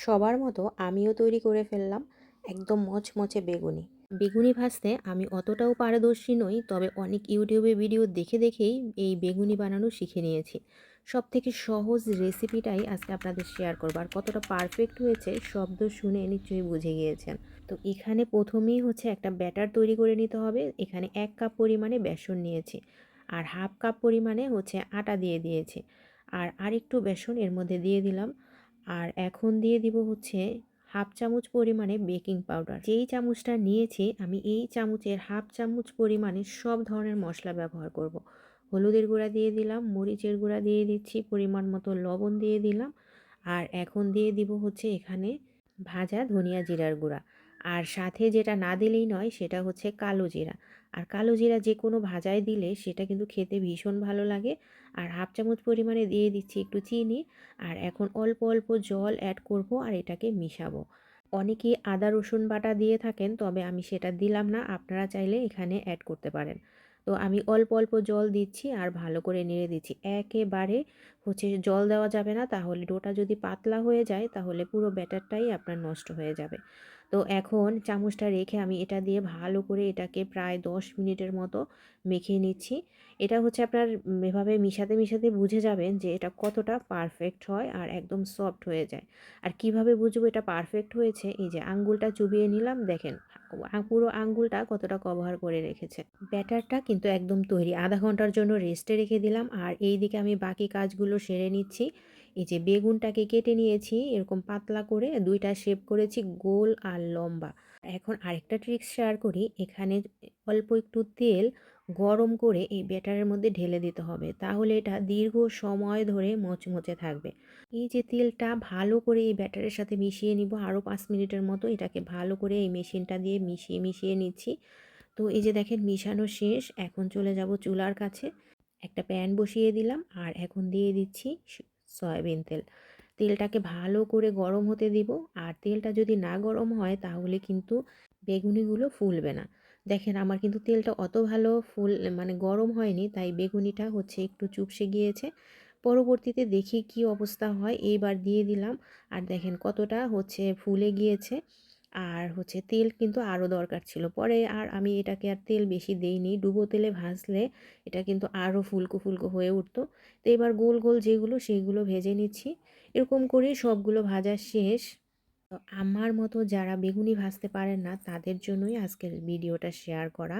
সবার মতো আমিও তৈরি করে ফেললাম একদম মচমচে বেগুনি। বেগুনি ভাজতে আমি অতটাও পারদর্শী নই, তবে অনেক ইউটিউবে ভিডিও দেখে দেখেই এই বেগুনি বানানো শিখে নিয়েছি। সব থেকে সহজ রেসিপিটাই আজকে আপনাদের শেয়ার করব। আর কতটা পারফেক্ট হয়েছে শব্দ শুনে নিশ্চয়ই বুঝে গিয়েছেন। তো এখানে প্রথমেই হচ্ছে একটা ব্যাটার তৈরি করে নিতে হবে। এখানে এক কাপ পরিমাণে বেসন নিয়েছি। আর হাফ কাপ পরিমাণে হচ্ছে আটা দিয়ে দিয়েছি। আর আরেকটু বেসন এর মধ্যে দিয়ে দিলাম। আর এখন দিয়ে দিব হচ্ছে হাফ চামচ পরিমাণে বেকিং পাউডার। যেই চামচটা নিয়েছি, আমি এই চামচের হাফ চামচ পরিমাণে সব ধরনের মশলা ব্যবহার করব। হলুদের গুঁড়া দিয়ে দিলাম, মরিচের গুঁড়া দিয়ে দিচ্ছি, পরিমাণ মতো লবণ দিয়ে দিলাম। আর এখন দিয়ে দিব হচ্ছে এখানে ভাজা ধনিয়া জিরার গুঁড়া। আর সাথে যেটা না দিলেই নয়, সেটা হচ্ছে কালো জিরা। আর কালো জিরা যে কোনো ভাজায় দিলে সেটা কিন্তু খেতে ভীষণ ভালো লাগে। আর হাফ চামচ পরিমাণে দিয়ে দিচ্ছি একটু চিনি। আর এখন অল্প অল্প জল অ্যাড করব আর এটাকে মিশাবো। অনেকেই আদা, রসুন বাটা দিয়ে থাকেন, তবে আমি সেটা দিলাম না। আপনারা চাইলে এখানে অ্যাড করতে পারেন। তো আমি অল্প অল্প জল দিচ্ছি আর ভালো করে নেড়ে দিচ্ছি। একেবারে হচ্ছে জল দেওয়া যাবে না, তাহলে ডোটা যদি পাতলা হয়ে যায়, তাহলে পুরো ব্যাটারটাই আপনার নষ্ট হয়ে যাবে। তো এখন চামচটা রেখে আমি এটা দিয়ে ভালো করে এটাকে প্রায় দশ মিনিটের মতো মেখে নিচ্ছি। এটা হচ্ছে আপনার এভাবে মিশাতে মিশাতে বুঝে যাবেন যে এটা কতটা পারফেক্ট হয় আর একদম সফট হয়ে যায়। আর কীভাবে বুঝব এটা পারফেক্ট হয়েছে? এই যে আঙ্গুলটা চুবিয়ে নিলাম, দেখেন পুরো আঙ্গুলটা কতটা কভার করে রেখেছে। ব্যাটারটা কিন্তু একদম তৈরি, আধা ঘণ্টার জন্য রেস্টে রেখে দিলাম। আর এই দিকে আমি বাকি কাজগুলো সেরে নিচ্ছি। এই যে বেগুনটাকে কেটে নিয়েছি, এরকম পাতলা করে দুইটা শেপ করেছি, গোল আর লম্বা। এখন আরেকটা ট্রিক্স শেয়ার করি, এখানে অল্প একটু তেল গরম করে এই ব্যাটারের মধ্যে ঢেলে দিতে হবে, তাহলে এটা দীর্ঘ সময় ধরে মচমচে থাকবে। এই যে তেলটা ভালো করে এই ব্যাটারের সাথে মিশিয়ে নিব আরও পাঁচ মিনিটের মতো এটাকে ভালো করে এই মেশিনটা দিয়ে মিশিয়ে মিশিয়ে নিচ্ছি। তো এই যে দেখেন, মিশানো শেষ, এখন চলে যাব চুলার কাছে। একটা প্যান বসিয়ে দিলাম আর এখন দিয়ে দিচ্ছি সয়াবিন তেল। তেলটাকে ভালো করে গরম হতে দিব আর তেলটা যদি না গরম হয় তাহলে কিন্তু বেগুনিগুলো ফুলবে না। দেখেন আমার কিন্তু তেলটা অত ভালো ফুল মানে গরম হয়নি তাই বেগুনিটা হচ্ছে একটু চুপসে গিয়েছে। পরবর্তীতে দেখি কি অবস্থা হয়, এইবার দিয়ে দিলাম। আর দেখেন কতটা হচ্ছে ফুলে গিয়েছে। আর হচ্ছে তেল কিন্তু আরও দরকার ছিল। পরে আর আমি এটাকে আর তেল বেশি দেইনি, ডুবো তেলে ভাজলে এটা কিন্তু আরও ফুলকো ফুলকো হয়ে উঠতো। তো এবার গোল গোল যেগুলো সেইগুলো ভেজে নিচ্ছি। এরকম করে সবগুলো ভাজা শেষ। তো আমার মতো যারা বেগুনি ভাজতে পারেন না, তাদের জন্যই আজকের ভিডিওটা শেয়ার করা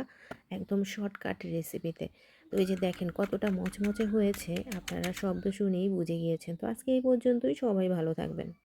একদম শর্টকাট রেসিপিতে। তো এই যে দেখেন কতটা মচমচে হয়েছে, আপনারা শব্দ শুনেই বুঝে গিয়েছেন। তো আজকে এই পর্যন্তই, সবাই ভালো থাকবেন।